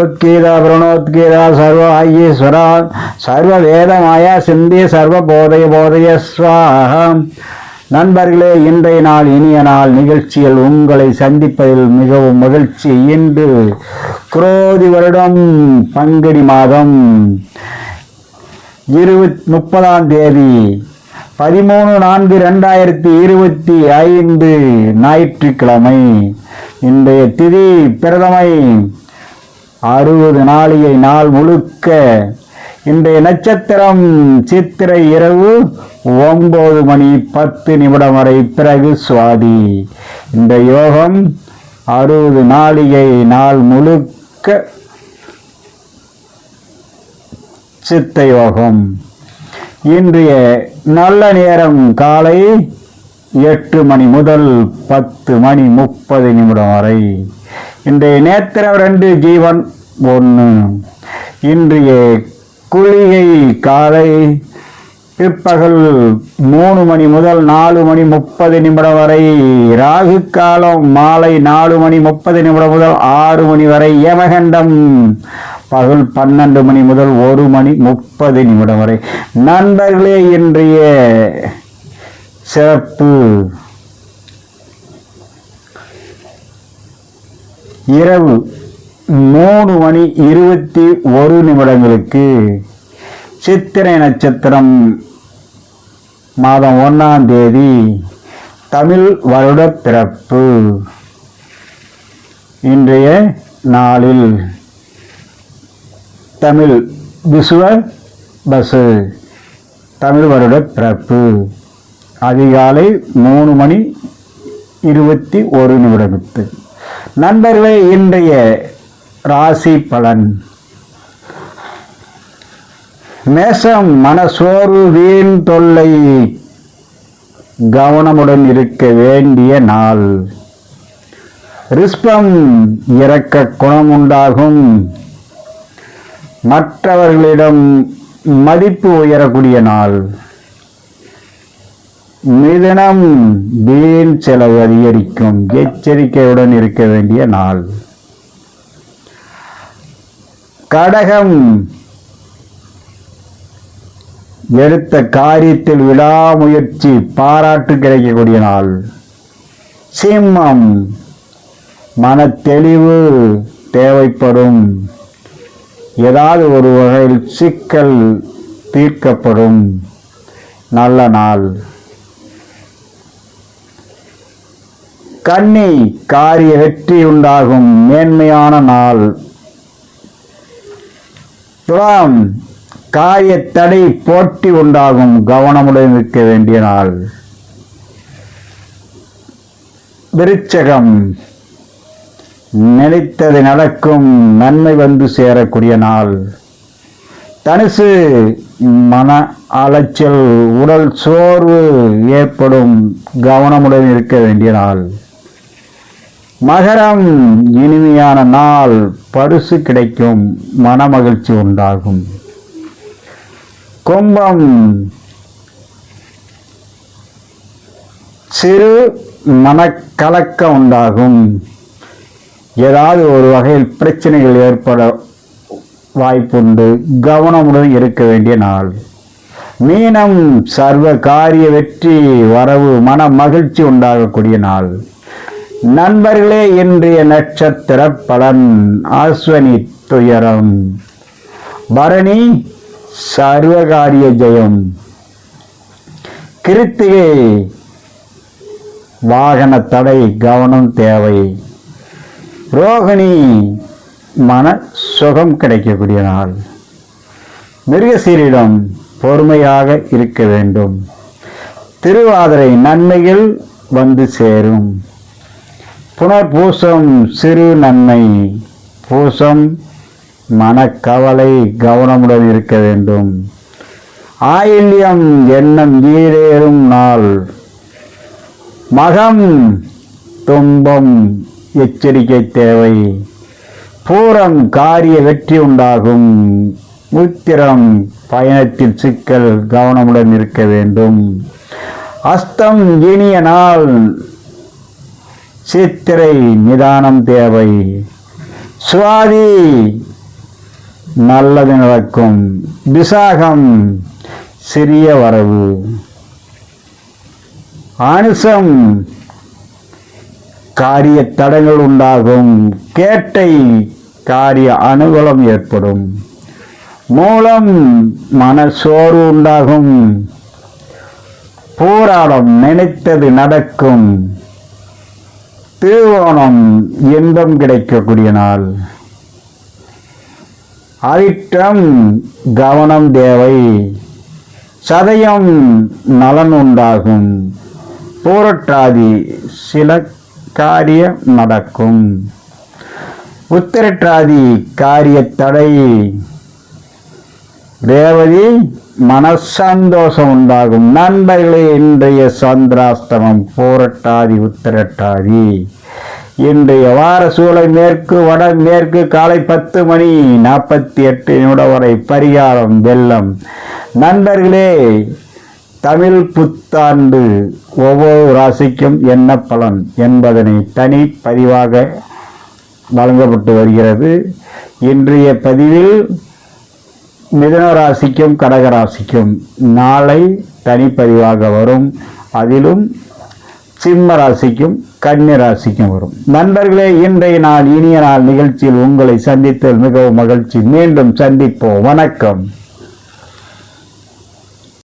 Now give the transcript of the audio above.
உத்கீதா பிரணோத்கீதா சர்வ ஐயேஸ்வரா சர்வ வேதமாய சிந்தி சர்வ போதய போதைய சுவாகம் நண்பர்களே இன்றைய நாள் இனிய நாள் நிகழ்ச்சியில் உங்களை சந்திப்பதில் மிகவும் மகிழ்ச்சி. இன்று குரோதி வருடம் பங்குனி மாதம். இருபத் முப்பதாம் தேதி பதிமூணு நான்கு ரெண்டாயிரத்தி இருபத்தி ஐந்து ஞாயிற்றுக்கிழமை. இன்றைய திதி பிரதமை அறுபது நாளிகை நாள் முழுக்க. இன்றைய நட்சத்திரம் சித்திரை இரவு ஒன்பது மணி பத்து நிமிடம் வரை பிறகு சுவாதி. இந்த யோகம் அறுபது நாளிகை நாள் முழுக்க சித்த யோகம். இன்றைய நல்ல நேரம் காலை எட்டு மணி முதல் பத்து மணி முப்பது நிமிடம் வரை. இன்றைய நேத்திரம் ரெண்டு ஜீவன் ஒன்று. இன்றைய குளிகை காலை பிற்பகல் மூணு மணி முதல் நாலு மணி முப்பது நிமிடம் வரை. ராகு காலம் மாலை நாலு மணி முப்பது நிமிடம் முதல் ஆறு மணி வரை. யமகண்டம் பகல் பன்னெண்டு மணி முதல் ஒரு மணி முப்பது நிமிடம் வரை. நண்பர்களே இன்றைய சிறப்பு இரவு மூணு மணி இருபத்தி ஒரு நிமிடங்களுக்கு சித்திரை நட்சத்திரம் மாதம் ஒன்றாம் தேதி தமிழ் வருட பிறப்பு. இன்றைய நாளில் தமிழ் விசுவ பஸ்ஸு. தமிழ் வருட பிறப்பு. அதிகாலை மூணு மணி இருபத்தி ஒரு நிமிடத்து நண்பர்களே இன்றைய ராசி பலன். மேசம் மனசோர்வு வீண் தொல்லை கவனமுடன் இருக்க வேண்டிய நாள். ரிஸ்பம் இறக்க குணம் உண்டாகும். மற்றவர்களிடம் மதிப்பு உயரக்கூடிய நாள். மிதனம் வீண் செலவு அதிகரிக்கும். எச்சரிக்கையுடன் இருக்க வேண்டிய நாள். கடகம் எடுத்த காரியத்தில் விடாமுயற்சி பாராட்டு கிடைக்கக்கூடிய நாள். சிம்மம் மன தெளிவு தேவைப்படும். ஏதாவது ஒரு வகையில் சிக்கல் தீர்க்கப்படும். நல்ல நாள். கன்னி காரிய வெற்றி உண்டாகும். மேன்மையான நாள். துலாம் காரிய தடை போட்டி உண்டாகும். கவனமுடன் இருக்க வேண்டிய நாள். விருச்சகம். நினைத்தது நடக்கும் நன்மை வந்து சேரக்கூடிய நாள். தனுசு மன அலைச்சல் உடல் சோர்வு ஏற்படும் கவனமுடன் இருக்க வேண்டிய நாள். மகரம் இனிமையான நாள் பரிசு கிடைக்கும் மனமகிழ்ச்சி உண்டாகும். கும்பம் சிறு மனக்கலக்கம் உண்டாகும். ஏதாவது ஒரு வகையில் பிரச்சனைகள் ஏற்பட வாய்ப்புண்டு. கவனமுடன் இருக்க வேண்டிய நாள். மீனம் சர்வ காரிய வெற்றி வரவு மன மகிழ்ச்சி உண்டாகக்கூடிய நாள். நண்பர்களே இன்றைய நட்சத்திர பலன் ஆஸ்வனி துயரம். பரணி சர்வகாரிய ஜெயம். கிருத்திகை வாகன தடை கவனம் தேவை. ரோகிணி மன சுகம் கிடைக்கக்கூடிய நாள். மிருகசீரிடம் பொறுமையாக இருக்க வேண்டும். திருவாதிரை நன்மைகள் வந்து சேரும். புனர்பூசம் சிறு நன்மை பூசம் மனக்கவலை கவனமுடன் இருக்க வேண்டும். ஆயில்யம் எண்ணம் ஈரேறும் நாள். மகம் துன்பம் எச்சரிக்கை தேவை. பூரம் காரிய வெற்றி உண்டாகும். உத்திரம் பயணத்தில் சிக்கல் கவனமுடன் இருக்க வேண்டும். அஸ்தம் இனிய நாள். சித்திரை நிதானம் தேவை. சுவாதி நல்லது நடக்கும். விசாகம் சிறிய வரவு. அனுசம் காரிய தடங்கள் உண்டாகும். கேட்டை காரிய அனுகூலம் ஏற்படும். மூலம் மனசோர்வு உண்டாகும். போராடம் நினைத்தது நடக்கும். திருவோணம் இன்பம் கிடைக்கக்கூடிய நாள். அரிட்டம் கவனம் தேவை. சதயம் நலன் உண்டாகும். போரட்டாதி சில காரியம் நடக்கும். உத்திரட்டாதி காரிய தடை ரேவதி மனசந்தோஷம் உண்டாகும். நண்பர்களே இன்றைய சந்திராஸ்தமம் போரட்டாதி உத்திரட்டாதி. இன்றைய வார சூளை மேற்கு வட மேற்கு காலை பத்து மணி நாற்பத்தி எட்டு நிமிடம் வரை பரிகாரம் வெள்ளம் நண்பர்களே தமிழ் புத்தாண்டு ஒவ்வொரு ராசிக்கும் என்ன பலன் என்பதனை தனி பதிவாக வழங்கப்பட்டு வருகிறது. இன்றைய பதிவில் மிதன ராசிக்கும் கடக ராசிக்கும் நாளை தனிப்பதிவாக வரும். அதிலும் சிம்ம ராசிக்கும் கன்னி ராசிக்கும் வரும். நண்பர்களே இன்றைய நாள் இனிய நாள் நிகழ்ச்சியில் உங்களை சந்தித்தல் மிகவும் மகிழ்ச்சி. மீண்டும் சந்திப்போம். வணக்கம்.